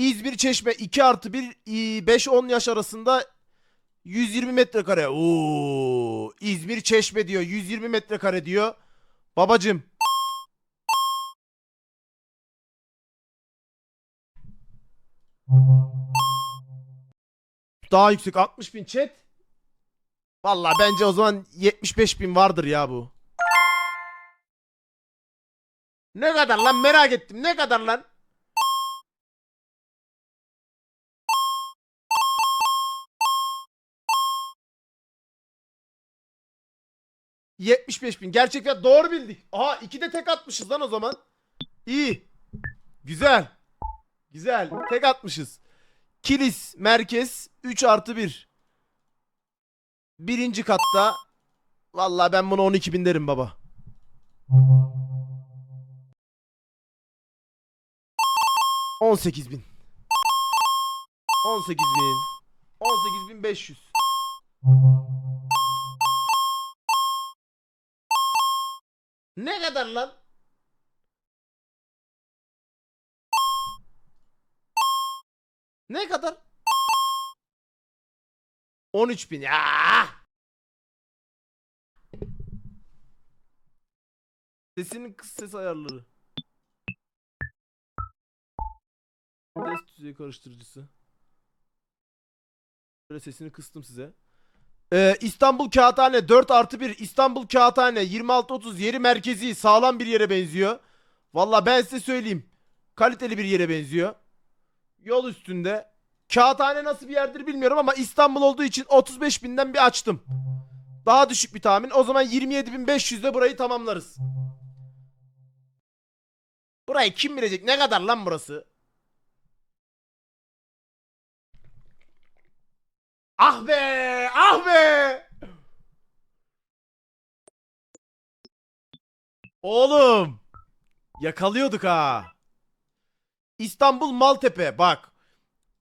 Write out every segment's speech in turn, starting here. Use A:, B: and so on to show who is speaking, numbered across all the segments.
A: İzmir Çeşme 2 artı 1 5-10 yaş arasında 120 metrekare. Oo, İzmir Çeşme diyor. 120 metrekare diyor. Babacım. Daha yüksek 60 bin chat. Valla bence o zaman 75 bin vardır ya bu. Ne kadar lan merak ettim. Ne kadar lan? ...75 bin. Gerçek fiyat doğru bildik. Aha iki de tek atmışız lan o zaman. İyi. Güzel. Güzel. Tek atmışız. Kilis merkez 3 artı 1. Birinci katta. Vallahi ben buna 12 bin derim baba. On sekiz bin. On sekiz bin. On sekiz bin beş yüz. Ne kadar lan? Ne kadar? 13 bin. Ya! Sesinin kız ses ayarları. Ses düzeyi karıştırıcısı. Böyle sesini kıstım size. Ee, İstanbul Kağıthane 4 artı 1 İstanbul Kağıthane 26-30 yeri merkezi sağlam bir yere benziyor. Valla ben size söyleyeyim. Kaliteli bir yere benziyor. Yol üstünde. Kağıthane nasıl bir yerdir bilmiyorum ama İstanbul olduğu için 35 binden bir açtım. Daha düşük bir tahmin. O zaman 27.500'de burayı tamamlarız. Burayı kim bilecek? Ne kadar lan burası? Ah be! Ah be! Oğlum! Yakalıyorduk ha. İstanbul Maltepe bak.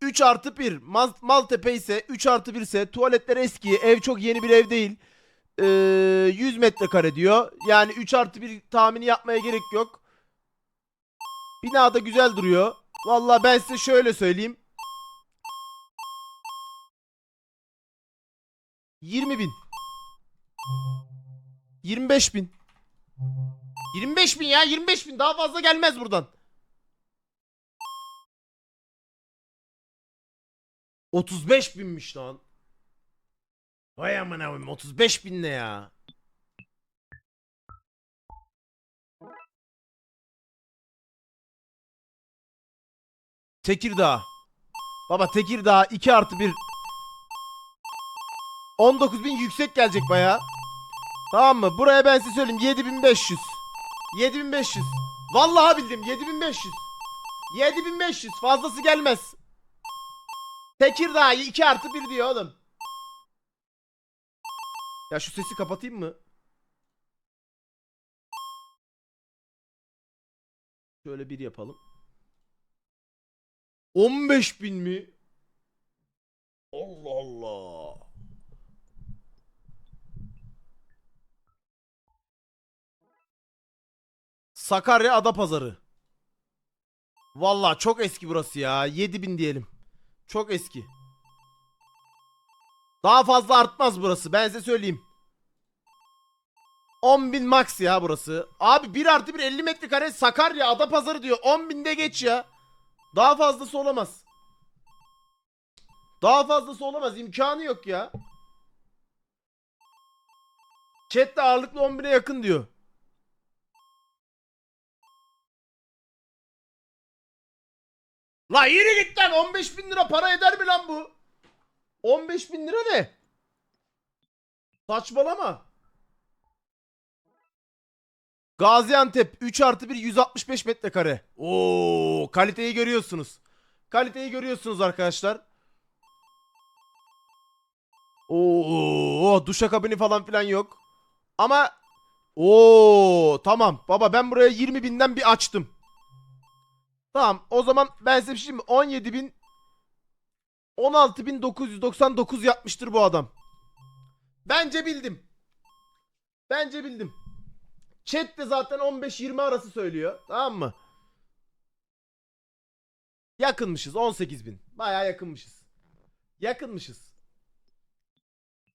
A: 3 artı 1 Mal Maltepe ise 3 artı 1 ise tuvaletler eski ev çok yeni bir ev değil. Ee, 100 metrekare diyor. Yani 3 artı 1 tahmini yapmaya gerek yok. Bina da güzel duruyor. Vallahi ben size şöyle söyleyeyim. 20 bin. 25 bin. 25 bin ya 25 bin daha fazla gelmez buradan. 35 binmiş lan. Vay amına koyayım 35 bin ne ya? Tekirdağ. Baba Tekirdağ 2 artı 1. 19 bin yüksek gelecek baya. Tamam mı? Buraya ben size söyleyeyim 7500. 7500. Vallahi bildim 7500. 7500 fazlası gelmez. Tekirdağ 2 artı 1 diyor oğlum. Ya şu sesi kapatayım mı? Şöyle bir yapalım. 15 bin mi? Allah Allah. Sakarya Adapazarı. Vallahi çok eski burası ya. 7000 diyelim. Çok eski. Daha fazla artmaz burası. Ben size söyleyeyim. 10.000 max ya burası. Abi 1 artı 1 50 metrekare Sakarya Adapazarı diyor. 10.000'de geç ya. Daha fazlası olamaz. Daha fazlası olamaz. İmkanı yok ya. Chat'te ağırlıklı 10.000'e yakın diyor. La yürü git lan 15 bin lira para eder mi lan bu? 15 bin lira ne? Saçmalama. Gaziantep 3 artı 1 165 metrekare. Oo kaliteyi görüyorsunuz. Kaliteyi görüyorsunuz arkadaşlar. Oo duşakabini falan filan yok. Ama Oo tamam baba ben buraya 20 binden bir açtım. Tamam o zaman ben size bir şey mi? 17 bin 16.999 yapmıştır bu adam. Bence bildim. Bence bildim. Chat de zaten 15-20 arası söylüyor. Tamam mı? Yakınmışız 18 bin. Baya yakınmışız. Yakınmışız.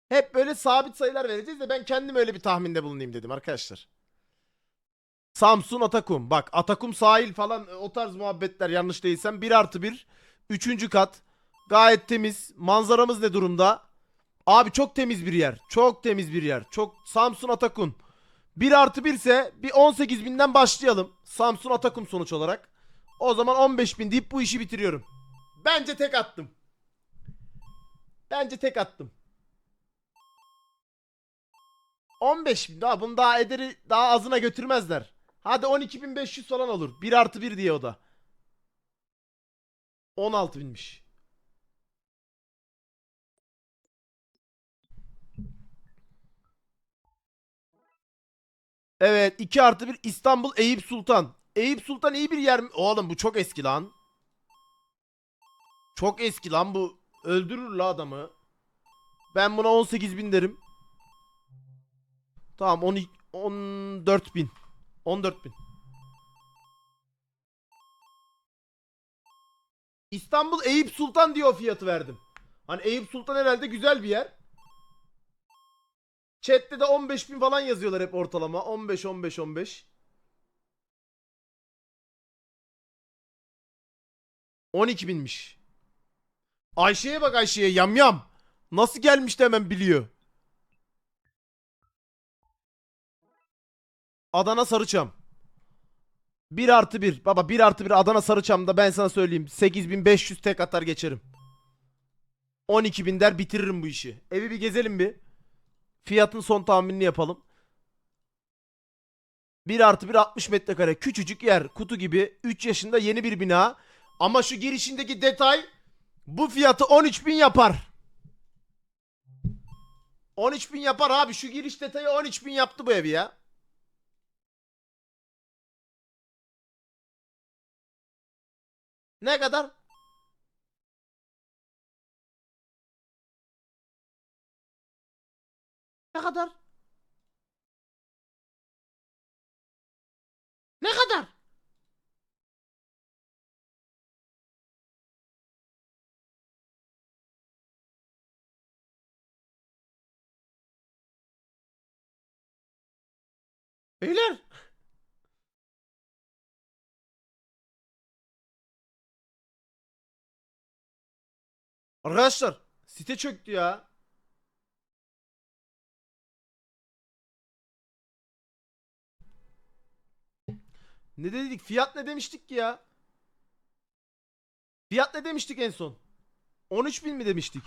A: Hep böyle sabit sayılar vereceğiz de ben kendim öyle bir tahminde bulunayım dedim arkadaşlar. Samsun Atakum. Bak Atakum sahil falan e, o tarz muhabbetler yanlış değilsem 1 artı 1. Üçüncü kat. Gayet temiz. Manzaramız ne durumda? Abi çok temiz bir yer. Çok temiz bir yer. Çok Samsun Atakun. 1 artı 1 ise bir 18 binden başlayalım. Samsun Atakum sonuç olarak. O zaman 15 bin deyip bu işi bitiriyorum. Bence tek attım. Bence tek attım. 15 bin daha bunu daha ederi daha azına götürmezler. Hadi 12.500 falan olur. 1 artı 1 diye o da. 16 binmiş. Evet 2 artı 1 İstanbul Eyüp Sultan. Eyüp Sultan iyi bir yer mi? Oğlum bu çok eski lan. Çok eski lan bu. Öldürür la adamı. Ben buna 18 bin derim. Tamam 12, 14 bin. 14 bin. İstanbul Eyüp Sultan diye o fiyatı verdim. Hani Eyüp Sultan herhalde güzel bir yer. Chat'te de 15 bin falan yazıyorlar hep ortalama. 15 15 15. 12 binmiş. Ayşe'ye bak Ayşe'ye yam yam. Nasıl gelmiş de hemen biliyor. Adana Sarıçam. 1 artı 1. Baba 1 artı 1 Adana Sarıçam'da ben sana söyleyeyim. 8500 tek atar geçerim. 12 bin der bitiririm bu işi. Evi bir gezelim bir. Fiyatın son tahminini yapalım. 1 artı 1 60 metrekare. Küçücük yer. Kutu gibi. 3 yaşında yeni bir bina. Ama şu girişindeki detay bu fiyatı 13 bin yapar. 13 bin yapar abi. Şu giriş detayı 13 bin yaptı bu evi ya. Ne kadar? Ne kadar? Ne kadar? Beyler. Arkadaşlar site çöktü ya. Ne dedik? Fiyat ne demiştik ki ya? Fiyat ne demiştik en son? 13 bin mi demiştik?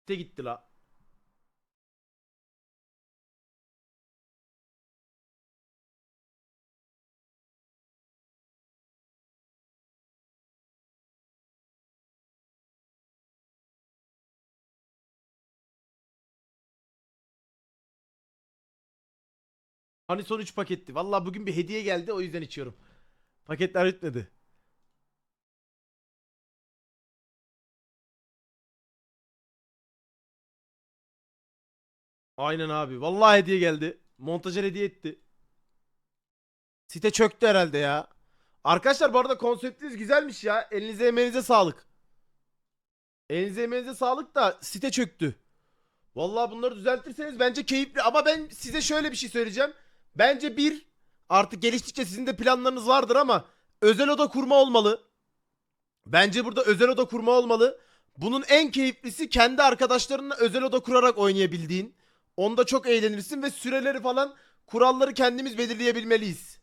A: Site gitti la. Hani son 3 paketti. Vallahi bugün bir hediye geldi o yüzden içiyorum. Paketler bitmedi. Aynen abi. Vallahi hediye geldi. Montajer hediye etti. Site çöktü herhalde ya. Arkadaşlar bu arada konseptiniz güzelmiş ya. Elinize emeğinize sağlık. Elinize emeğinize sağlık da site çöktü. Vallahi bunları düzeltirseniz bence keyifli ama ben size şöyle bir şey söyleyeceğim. Bence bir artık geliştikçe sizin de planlarınız vardır ama özel oda kurma olmalı. Bence burada özel oda kurma olmalı. Bunun en keyiflisi kendi arkadaşlarınla özel oda kurarak oynayabildiğin. Onda çok eğlenirsin ve süreleri falan kuralları kendimiz belirleyebilmeliyiz.